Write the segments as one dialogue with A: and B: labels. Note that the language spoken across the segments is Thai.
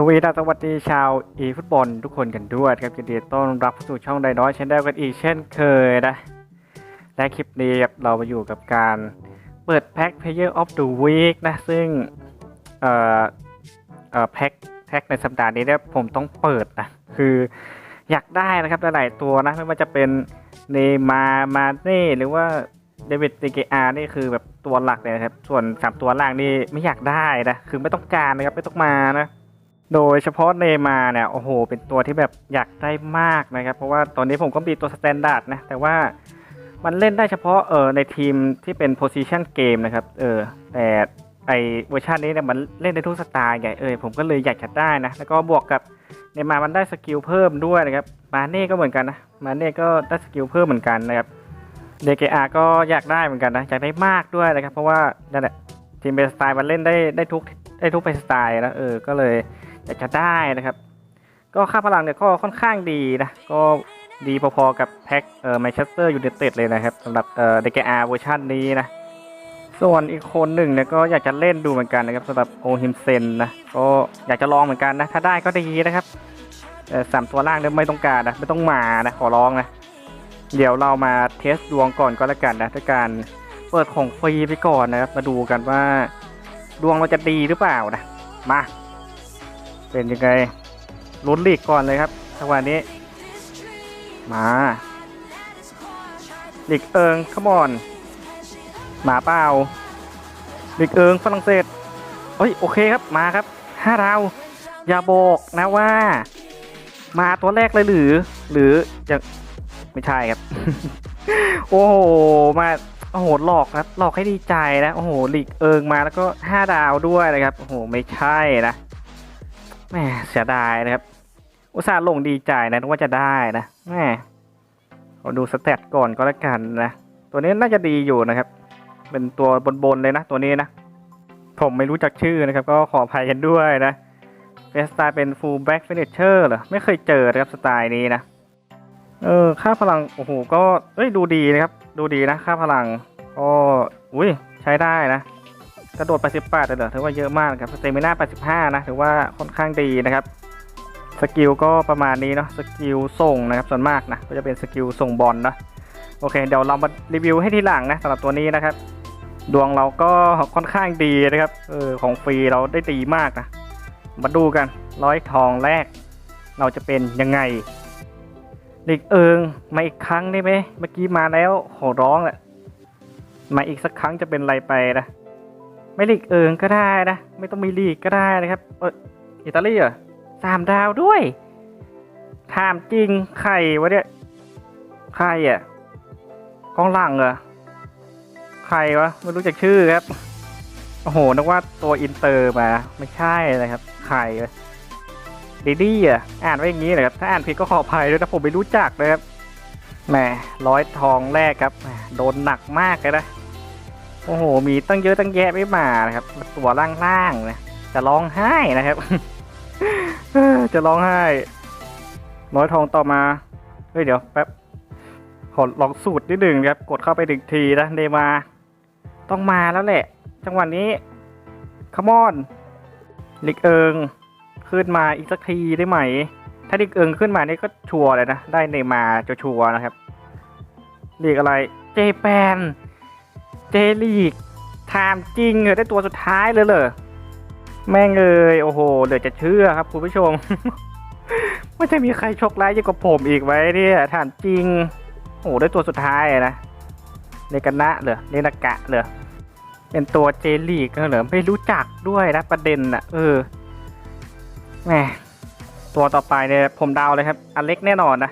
A: สวัสดีครับสวัสดีชาวอีฟุตบอลทุกคนกันด้วยครับยินดีต้อนรับเข้าสู่ช่องไดน้อยชแนลกันอีกเช่นเคยนะ และคลิปนี้เรามาอยู่กับการเปิดแพ็ค Player of the Week นะ ซึ่งเอ่อเอ่อแพ็คแพ็คในสัปดาห์นี้เนี่ยผมต้องเปิดนะ คืออยากได้นะครับหลายๆตัวนะ ไม่ว่าจะเป็นเนมามาเน่หรือว่าเดวิดเดเกอานี่คือแบบตัวหลักเลยนะครับ ส่วนสามตัวล่างนี่ไม่อยากได้นะ คือไม่ต้องการนะครับไม่ต้องมานะ โดยเฉพาะเนมาเนี่ยโอ้โห เป็นตัวที่แบบอยากได้มากนะครับ เพราะว่าตอนนี้ผมก็มีตัวสแตนดาร์ดนะแต่ว่ามันเล่นได้เฉพาะเออในทีมที่เป็น position game นะครับเออแต่ไอเวอร์ชันนี้เนี่ยมันเล่นได้ทุกสไตล์ไงเออผมก็เลยอยากจะได้นะ แล้วก็บวกกับเนมามันได้สกิลเพิ่มด้วยนะครับมาเน่ก็เหมือนกันนะมาเน่ก็ได้สกิลเพิ่มเหมือนกันนะครับเดเกอาก็อยากได้เหมือนกันนะอยากได้มากด้วยนะครับ เพราะว่านั่นแหละทีมเบสไตล์มันเล่นได้ได้ทุก ได้ทุกเป็นสไตล์นะเออก็เลยอยากจะได้นะครับ ก็ค่าพลังเนี่ยก็ค่อนข้างดีนะก็ดีพอๆกับแพ็คเอ่อแมนเชสเตอร์ยูไนเต็ดเลยนะครับสำหรับเอ่อเดกอาเวอร์ชันนี้นะส่วนอีกคนหนึ่งเนี่ยก็อยากจะเล่นดูเหมือนกันนะครับสำหรับโอฮิมเซนนะก็อยากจะลองเหมือนกันนะถ้าได้ก็ดีนะครับเออสามตัวล่างเนี่ยไม่ต้องการนะไม่ต้องมานะขอร้องนะเดี๋ยวเรามาเทสดวงก่อนก็แล้วกันนะด้วยการเปิดของฟรีไปก่อนนะครับมาดูกันว่า ดวงเราจะดีหรือเปล่านะ มา เป็นยังไงลุ้นลีกก่อนเลยครับจังวะนี้ มาลีกเอิงขมอน หมาเปล่าลีกเอิงฝรั่งเศสเอ้ยโอเคครับมาครับห้าดาวอย่าบอกนะว่า มาตัวแรกเลยหรือ หรือยังไม่ใช่ครับ โอ้โหมา โอ้โหหลอกครับหลอกให้ดีใจนะโอ้โหหลีกเอิงมาแล้วก็ห้าดาวด้วยนะครับโอ้โหไม่ใช่นะแหม่เสียดายนะครับ อุตส่าห์ลงดีใจนะว่าจะได้นะแหม่ขอดูสเตตก่อนก็แล้วกันนะตัวนี้น่าจะดีอยู่นะครับ เป็นตัวบนๆเลยนะ ตัวนี้นะผมไม่รู้จักชื่อนะครับ ก็ขออภัยกันด้วยนะเป็นสไตล์เป็น full back finisher เหรอไม่เคยเจอนะครับสไตล์นี้นะเออค่าพลังโอ้โหก็เอ้ยดูดีนะครับ ดูดีนะค่าพลังก็อุ้ยใช้ได้นะกระโดด 88เลยเหรอถือว่าเยอะมากครับสเตมิน่า 85 นะ ถือว่าค่อนข้างดีนะครับ สกิลก็ประมาณนี้เนาะ สกิลส่งนะครับ ส่วนมากนะ ก็จะเป็นสกิลส่งบอลนะโอเค เดี๋ยวเรามารีวิวให้ทีหลังนะสำหรับตัวนี้นะครับ ดวงเราก็ค่อนข้างดีนะครับ เออ ของฟรีเราได้ดีมากนะ มาดูกัน ร้อยทองแรก เราจะเป็นยังไง ลีกเอิงมาอีกครั้งได้ไหมเมื่อกี้มาแล้วขอร้องแหละมาอีกสักครั้งจะเป็นไรไปนะไม่ลีกเอิงก็ได้นะ ไม่ต้องมีลีกก็ได้นะครับเอออิตาลีเหรอสามดาวด้วยถามจริงใครวะเนี่ยใครอะกองหลังเหรอใครวะไม่รู้จักชื่อครับโอ้โหนึกว่าตัวอินเตอร์มาไม่ใช่เลยครับใครวะ ดีดี้อะอ่านไว้อย่างนี้เลยครับถ้าอ่านผิดก็ขออภัยด้วยนะผมไม่รู้จักเลยครับแหมร้อยทองแรกครับโดนหนักมากเลยนะโอ้โห มีตั้งเยอะตั้งแยะไม่มานะครับ ตัวล่างๆนะจะร้องไห้นะครับ จะร้องไห้ ร้อยทองต่อมาเฮ้ยเดี๋ยวแป๊บขอลองสูตรนิดหนึ่งครับ กดเข้าไปหนึ่งทีนะเดมา ต้องมาแล้วแหละ จังหวะนี้ขมอนลิกเอิง ขึ้นมาอีกสักทีได้ไหม ถ้าลิกเอิงขึ้นมานี่ก็ชัวร์เลยนะ ได้เนมาจะชัวร์นะครับเรียกอะไร เจแปน เจลีกถามจริงเหรอได้ตัวสุดท้ายเลยเหรอ แม่งเอยโอ้โหเหลือจะเชื่อครับคุณผู้ชม ไม่จะมีใครโชคร้ายยิ่งกว่าผมอีกไว้เนี่ยถามจริง โอ้โหได้ตัวสุดท้ายนะเนกานะเหรอเนนากะเหรอเป็นตัวเจลีกเหรอไม่รู้จักด้วยนะประเด็นอะเออ แหมตัวต่อไปเนี่ยผมเดาเลยครับอเล็กแน่นอนนะ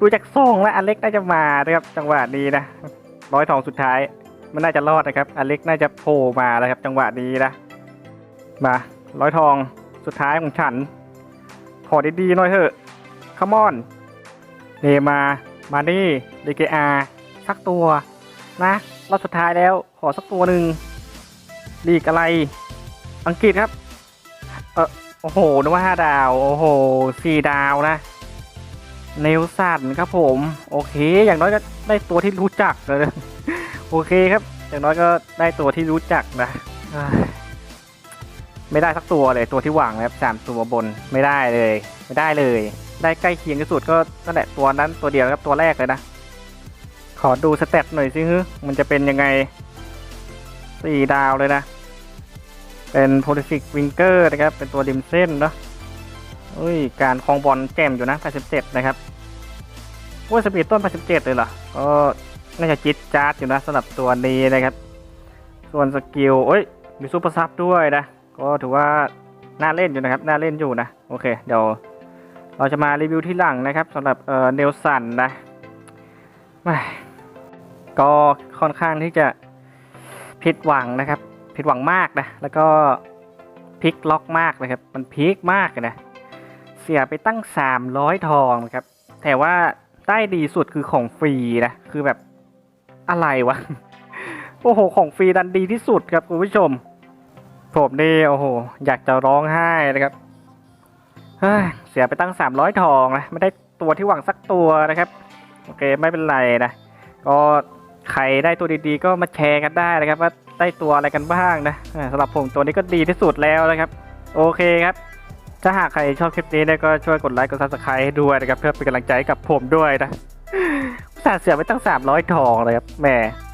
A: ดูจากทรงแล้วอเล็กน่าจะมานะครับจังหวะนี้นะร้อยทองสุดท้าย มันน่าจะรอดนะครับอเล็กน่าจะโผล่มาแล้วครับจังหวะนี้นะมาร้อยทองสุดท้ายของฉัน ขอดีๆหน่อยเถอะคัมอนเนมามานี่เดเกอาสักตัวนะรอบสุดท้ายแล้วขอสักตัวหนึ่งลีกอะไร อังกฤษครับ เออ โอ้โหนึกว่าห้าดาว โอ้โหสี่ดาวนะเนลสันครับผม โอเค อย่างน้อยก็ได้ตัวที่รู้จักเลยโอเคครับ อย่างน้อยก็ได้ตัวที่รู้จักนะไม่ได้สักตัวเลยตัวที่หวังนะครับสามตัวบนไม่ได้เลย ไม่ได้เลย ได้ใกล้เคียงที่สุดก็นั่นแหละตัวนั้นตัวเดียวครับตัวแรกเลยนะ ขอดูสเตตหน่อยสิฮึมันจะเป็นยังไงสี่ดาวเลยนะ เป็น prolific winger นะครับ เป็นตัวริมเส้นเนาะอุ้ย การคลองบอลแจ่มอยู่นะ 87 นะครับว่าสปีดต้น 87 เลยเหรอ ก็น่าจะจิตจาร์ดอยู่นะสำหรับตัวนี้นะครับ ส่วนสกิลโอ้ย มีซูเปอร์ซับด้วยนะ ก็ถือว่าน่าเล่นอยู่นะครับ น่าเล่นอยู่นะ โอเค เดี๋ยวเราจะมารีวิวที่หลังนะครับสำหรับเอ่อเนลสันนะแหม่ก็ค่อนข้างที่จะผิดหวังนะครับ ผิดหวังมากนะ แล้วก็พลิกล็อกมากนะครับ มันพลิกมากเลยนะ เสียไปตั้ง 300 ทองนะครับ แต่ว่าได้ดีสุดคือของฟรีนะ คือแบบอะไรวะ โอ้โห ของฟรีดันดีที่สุดครับคุณผู้ชม ผมนี่โอ้โห อยากจะร้องไห้นะครับเฮ้ยเสียไปตั้ง 300 ทองนะ ไม่ได้ตัวที่หวังสักตัวนะครับ โอเค ไม่เป็นไรนะ ก็ใครได้ตัวดีๆ ก็มาแชร์กันได้นะครับว่า ได้ตัวอะไรกันบ้างนะสำหรับผมตัวนี้ก็ดีที่สุดแล้วนะครับ โอเคครับ ถ้าหากใครชอบคลิปนี้นะก็ช่วยกดไลค์กดซับสไครต์ด้วยนะครับ เพื่อเป็นกำลังใจกับผมด้วยนะสาเสียไปตั้ง 300ทองเลยครับแหม